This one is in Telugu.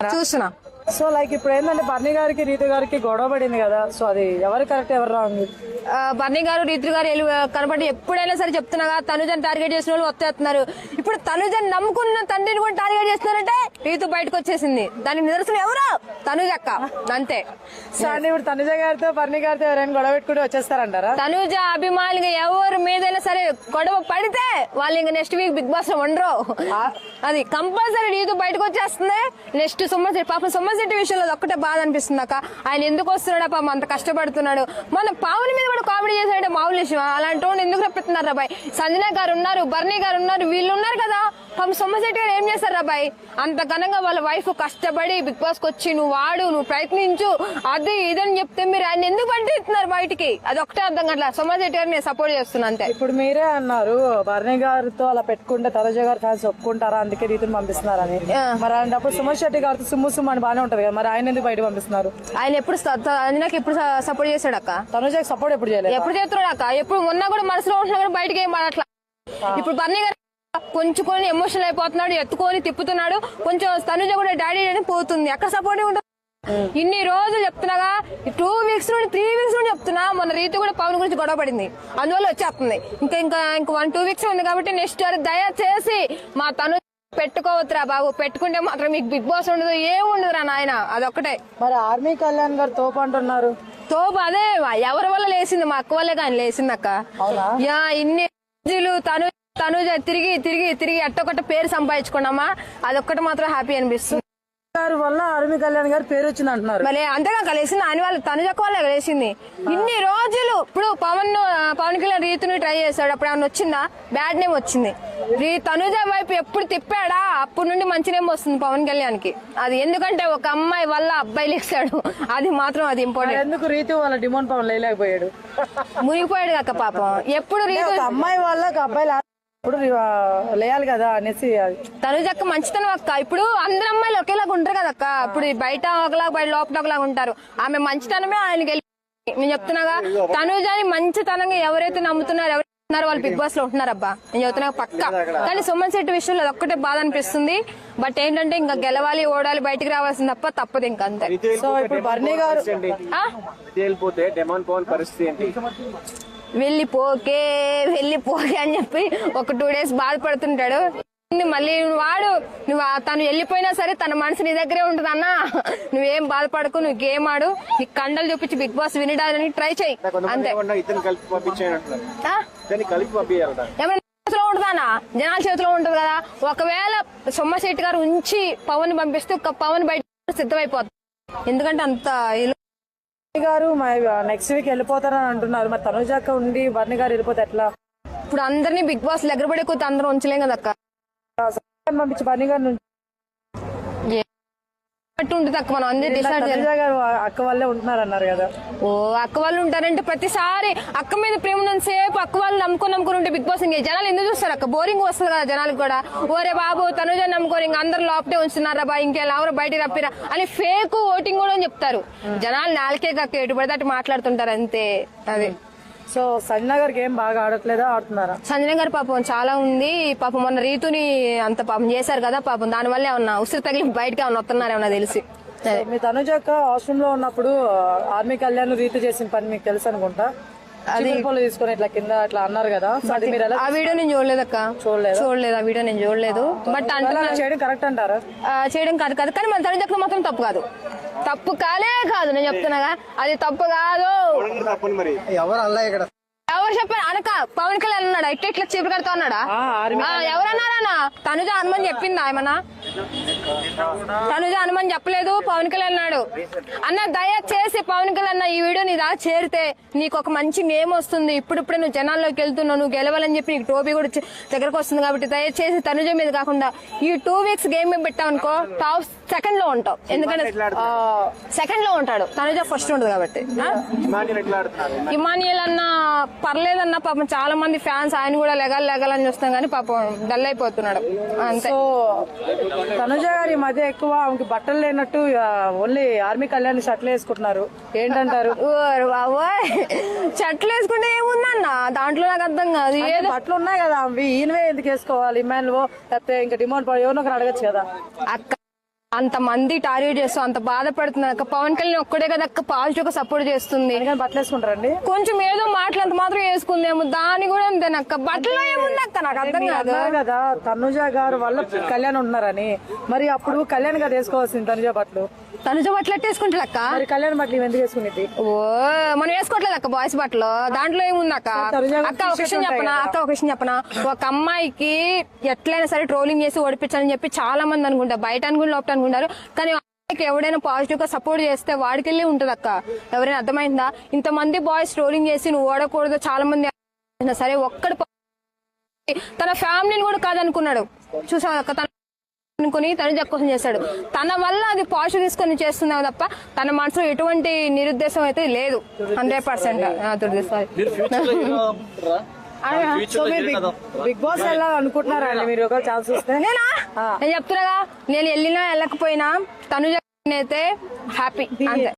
చూస్తున్నా సో లైక్ ఇప్పుడు ఏంటంటే బర్నీ గారికి రీతు గారికి గొడవ పడింది కదా. సో అది ఎవరు కరెక్ట్ ఎవరు రాంగ్ బర్నీ గారు రీతు గారు కనబడి ఎప్పుడైనా సరే చెప్తున్నాగా తనుజని టార్గెట్ చేసిన వాళ్ళు వచ్చేస్తున్నారు ఇప్పుడు తనుజని నమ్ముకున్న తండ్రిని కూడా టార్గెట్ చేస్తున్నారంటే రీతు బయటకు వచ్చేసింది. దానికి నిదర్శనం ఎవరు? తనుజ అక్క. అంతే. సో అంటే ఇప్పుడు తనుజ గారితో బర్నీ గారితో ఎవరైనా గొడవ పెట్టుకుంటే వచ్చేస్తారంటారా? తనుజ అభిమానులుగా ఎవరి మీదైనా సరే గొడవ పడితే వాళ్ళు ఇంకా నెక్స్ట్ వీక్ బిగ్ బాస్లో ఉండరు. అది కంపల్సరీ రీతు బయటకు వచ్చేస్తుంది. నెక్స్ట్ సొమ్మశెట్టి పాపం సొమ్మశెట్టి విషయంలో ఒక్కటే బాధ అనిపిస్తుంది అక్క. ఆయన ఎందుకు వస్తున్నాడు పాపం అంత కష్టపడుతున్నాడు. మన పావుని మీద కూడా కామెడీ చేసాడంటే మామూలు విషయం అలాంటి వాడిని ఎందుకు రప్పిస్తున్నారు రాబాయ్ సంజన గారు ఉన్నారు బర్నీ గారు ఉన్నారు వీళ్ళు ఉన్నారు కదా. పాపం సొమ్మశెట్టి గారు ఏం చేస్తారు రాబాయ్ అంత ఘనంగా వాళ్ళ వైఫ్ కష్టపడి బిగ్ బాస్కి వచ్చి నువ్వు వాడు నువ్వు ప్రయత్నించు. అది ఇదని చెప్తే మీరు ఆయన ఎందుకు పండిస్తున్నారు బయటికి? అది ఒకటే అర్థం కావట్లేదు సోమశెట్టి గారిని నేను సపోర్ట్ చేస్తున్నా అంతే. ఇప్పుడు మీరే అన్నారు బర్నీ గారితో అలా పెట్టుకుంటే తనుజ గారు ఫ్యాన్స్ ఒప్పుకుంటారా? అందుకే రీతిని పంపిస్తున్నారని. మరి అలాంటప్పుడు సుమన్ శెట్టి గారితో సుమ్ము సుమ్ము అని బాగానే ఉంటది కదా. మరి ఆయన ఎందుకు బయట పంపిస్తున్నారు? ఆయన ఎప్పుడు అంజనాకి ఎప్పుడు సపోర్ట్ చేశాడు అక్క? తనుజకి సపోర్ట్ ఎప్పుడు చేయలేదు? ఎప్పుడు చేస్తున్నాడు అక్క? ఎప్పుడు మొన్న కూడా మనసులో ఉంటున్నా కూడా బయటకి ఏం ఇప్పుడు బర్నీ గారు కొంచెం కొన్ని ఎమోషనల్ అయిపోతున్నాడు ఎత్తుకొని తిప్పుతున్నాడు. కొంచెం తనుజ కూడా డాడీ అని పోతుంది. ఎక్కడ సపోర్ట్ ఉంటుంది ఇన్ని రోజులు చెప్తున్నాగా. టూ వీక్స్ నుండి త్రీ వీక్స్ నుండి చెప్తున్నా. మన రీతి కూడా పవన్ గురించి గొడవ పడింది. అందువల్ల వచ్చేస్తుంది. ఇంకా ఇంకా ఇంకా వన్ టూ వీక్స్ ఉంది కాబట్టి నెక్స్ట్ దయచేసి మా తను పెట్టుకోవద్దురా బాబు. పెట్టుకుంటే మాత్రం మీకు బిగ్ బాస్ ఉండదు ఏం ఉండదురా నాయన. అదొక్కటే. మరి ఆర్మీ కళ్యాణ్ గారు తోపు అంటున్నారు. తోపు అదే ఎవరి వల్ల లేసింది మా అక్క వల్లే కానీ లేసింది అక్క. ఇన్ని తను తను తిరిగి తిరిగి తిరిగి ఎట్టొకట పేరు సంపాదించుకున్నామా? అదొక్కటి మాత్రం హ్యాపీ అనిపిస్తుంది. గారి వల్ల ఆర్మీ కళ్యాణ్ గారు పేరు వచ్చింది అంటున్నారు. మళ్ళీ అంతేగా కలిసింది అని వాళ్ళు తనుజక్క వల్లే కలిసింది. ఇన్ని రోజులు ఇప్పుడు పవన్ పవన్ కళ్యాణ్ రీతుని ట్రై చేశాడు అప్పుడు ఏమన్నా వచ్చిందా? బ్యాడ్ నేమ్ వచ్చింది. రీ తనుజ వైపు ఎప్పుడు తిప్పాడా? అప్పుడు నుండి మంచి నేమ్ వస్తుంది పవన్ కళ్యాణ్కి అది ఎందుకంటే ఒక అమ్మాయి వల్ల అబ్బాయి లేచాడు అది మాత్రం అది మరి ఇంపార్టెంట్ ఎందుకు రీతు వాళ్ళ డిమాండ్ పవన్ లేలేకపోయాడు మునిగిపోయాడు కాక పాపం. ఎప్పుడు రీతు అమ్మాయి వల్ల ఒక అబ్బాయి ఆ, లేయాలి కదా అనేసి అది. తనుజక్క మంచితనం అక్క. ఇప్పుడు అందరు అమ్మాయిలు ఒకేలాగా ఉంటారు కదా అక్క. ఇప్పుడు బయట ఒకలాగా బయట లోపల ఒకలాగా ఉంటారు. ఆమె మంచితనమే ఆయనకి వెళ్ళి నేను చెప్తున్నాగా తనుజాని మంచితనంగా ఎవరైతే నమ్ముతున్నారో ఎవరు ఉన్నారో వాళ్ళు బిగ్ బాస్లో ఉంటున్నారు అబ్బా నేను చెప్తున్నా పక్క. కానీ సుమన్ శెట్టి విషయంలో అది ఒక్కటే బాధ అనిపిస్తుంది. బట్ ఏంటంటే ఇంకా గెలవాలి ఓడాలి బయటికి రావాల్సింది తప్ప తప్పదు ఇంకా అంతే. సో ఇప్పుడు బర్నీ గారు వెళ్ళిపోకే వెళ్ళిపోకే అని చెప్పి ఒక టూ డేస్ బాధపడుతుంటాడు. మళ్ళీ వాడు. నువ్వు తను వెళ్ళిపోయినా సరే తన మనసు నీ దగ్గరే ఉంటుంది అన్న. నువ్వేం బాధపడకు నువ్వు గేమ్ ఆడు. నీ కండలు చూపించి బిగ్ బాస్ వినడానికి ట్రై చేయి. అంతే. చేతిలో ఉంటుందానా జనాల చేతిలో ఉంటుంది కదా. ఒకవేళ సొమ్మశెట్టి గారు ఉంచి పవన్ పంపిస్తే ఒక పవన్ బయట సిద్ధమైపోతుంది ఎందుకంటే అంత గారు నెక్స్ట్ వీక్ వెళ్ళిపోతారని అంటున్నారు. మరి తనుజాక ఉండి బర్నీ గారు వెళ్ళిపోతే ఎట్లా? ఇప్పుడు అందరినీ బిగ్ బాస్ దగ్గర పడే కొద్ది అందరూ ఉంచలేం కదా అక్క పంపించి బర్నీ గారు ఉంటుంది అక్క మనం అందరూ డిసైడ్ చేయాలి. తనుజ గారు అక్క వల్లే ఉంటున్నారు అన్నారు కదా. ఓ అక్క వాళ్ళు ఉంటారంటే ప్రతిసారి అక్క మీద ప్రేమ సేపు అక్క వాళ్ళు నమ్ముకొని నమ్ముకొని ఉంటే బిగ్ బాస్ ఇంకా జనాలు ఎందుకు చూస్తారు అక్క? బోరింగ్ వస్తుంది కదా జనాలకు కూడా. ఓరే బాబు తనుజ నమ్ముకొని ఇంకా అందరు లోపటే ఉంచుతున్నారా బా ఇంకెలా ఎవరు బయట రప్పిరా అని ఫేక్ ఓటింగ్ కూడా అని చెప్తారు. జనాలు నాలుకే కక్క ఎటు పడితే అటు మాట్లాడుతుంటారు అంతే. అది. సో సంజన గారికి ఏం బాగా ఆడట్లేదా? ఆడుతున్నారా? సంజన గారి పాపం చాలా ఉంది. పాపం మొన్న రీతుని అంత పాపం చేశారు కదా పాపం. దానివల్ల ఏమన్నా ఉసిరి తగిలి బయటకి ఏమన్నా వస్తున్నారు ఏమన్నా తెలిసి. మీ తనుజాక హాస్టల్లో ఉన్నప్పుడు ఆర్మీ కళ్యాణ్ రీతి చేసిన పని మీకు తెలుసు అనుకుంటా? అది తీసుకొని ఇట్లా కింద అట్లా అన్నారు కదా. ఆ వీడియో నేను చూడలేదు అక్క. చూడలేదా? చూడలేదు ఆ వీడియో నేను చూడలేదు. బట్ అంటే అలా చేయడం కరెక్ట్ అంటారా? చేయడం కాదు కాదు. కానీ మన తల్లిదండ్రులు మాత్రం తప్పు కాదు. తప్పు కాలే కాదు నేను చెప్తున్నాగా అది తప్పు కాదు. ఎవరు అల్లా ఇక్కడ? ఎవరు చెప్పారు? అనక పవన్ కళ్యాణ్ అన్నాడా ఇట్లా ఇట్లా చీపురు కడతా ఆ, ఎవరన్నారన్నా? తనుజ హనుమని చెప్పిందా ఏమన్నా? తనుజ హనుమని చెప్పలేదు పవన్ కళ్యాణ్ అన్నాడు అన్న దయచేసి పవన్ కళ్యాణ్ ఈ వీడియో నీ దాకా చేరితే నీకు ఒక మంచి నేమ్ వస్తుంది. ఇప్పుడిప్పుడే నువ్వు జనాల్లోకి వెళ్తున్నావు నువ్వు గెలవాలని చెప్పి నీకు టోపీ కూడా దగ్గరకు వస్తుంది కాబట్టి దయచేసి తనుజ మీద కాకుండా ఈ టూ వీక్స్ గేమ్ మీద పెట్టావు అనుకో టాప్ సెకండ్లో ఉంటావు ఎందుకంటే సెకండ్లో ఉంటాడు. తనుజ ఫస్ట్ ఉంటుంది కాబట్టి? ఇమాన్యుల్ ఇమానియల్ అన్న పర్లేదన్న పాపం చాలా మంది ఫ్యాన్స్ ఆయన కూడా లెగాలి లెగాలని చూస్తాం కానీ పాపం డల్ అయిపోతున్నాడు. అంతే. సో తనుజ గారు ఈ మధ్య ఎక్కువ ఆమెకి బట్టలు లేనట్టు ఓన్లీ ఆర్మీ కళ్యాణ్ షర్ట్లు వేసుకుంటున్నారు. ఏంటంటారు? చెట్లు వేసుకుంటే ఏముందన్న? దాంట్లో నాకు అర్థం కాదు. ఏదో బట్టలు ఉన్నాయి కదా అవి ఈయనవే ఎందుకు వేసుకోవాలి? ఇమాన్వో లేకపోతే ఇంకా డిమాండ్ ఎవరినో ఒకరు అడగచ్చు కదా. అక్క అంత మంది టార్గెట్ చేస్తూ అంత బాధపడుతున్నారు అక్క పవన్ కళ్యాణ్ ఒక్కడే కదా అక్క పాజిటివ్గా సపోర్ట్ చేస్తుంది అందుకని బట్టలు వేసుకుంటారండి? కొంచెం ఏదో మాటలంత మాత్రం వేసుకుందేమో దాని కూడా అంతేనక్క బట్టలో ఏముంది అక్క? నాకు అర్థం కాదు. కదా తనుజ గారు వల్ల కళ్యాణ్ ఉంటున్నారని. మరి అప్పుడు కళ్యాణ్ గారు వేసుకోవాల్సింది తనుజ బట్టలు. తనుజ బట్టలు ఎట్ట వేసుకుంటాడు అక్క? మరి కళ్యాణ్ బట్టలు ఎందుకు వేసుకునేది? ఓ మనం వేసుకోవట్లేదు అక్క బాయ్స్ బట్టలు. దాంట్లో ఏముంది అక్క? ఒక విషయం చెప్పనా? అక్క ఒక విషయం చెప్పనా? ఒక అమ్మాయికి ఎట్లయినా సరే ట్రోలింగ్ చేసి ఓడిపించాలని చెప్పి చాలా మంది అనుకుంటారు. బయట అనుకుని లోపల అనుకుంటారు కానీ ఎవడైనా పాజిటివ్గా సపోర్ట్ చేస్తే వాడికెళ్ళి ఉంటది అక్క ఎవరైనా అర్థమైందా? ఇంతమంది బాయ్స్ ట్రోలింగ్ చేసి నువ్వు ఓడకూడదు చాలా మంది సరే ఒక్కడు తన ఫ్యామిలీని కూడా కాదనుకున్నాడు. చూసావు అక్క? తన అనుకుని తన కోసం చేశాడు. తన వల్ల అది పాజిటివ్ తీసుకొని చేస్తున్నావు తప్ప తన మనసులో ఎటువంటి నిరుద్దేశం అయితే లేదు. హండ్రెడ్ పర్సెంట్ సో మీరు బిగ్ బాస్ వెళ్ళాలనుకుంటున్నారా అండి మీరు ఛాన్స్ వస్తే? నేనా? నేను చెప్తున్నాగా నేను వెళ్ళినా వెళ్ళకపోయినా తను అయితే హ్యాపీ అంతే.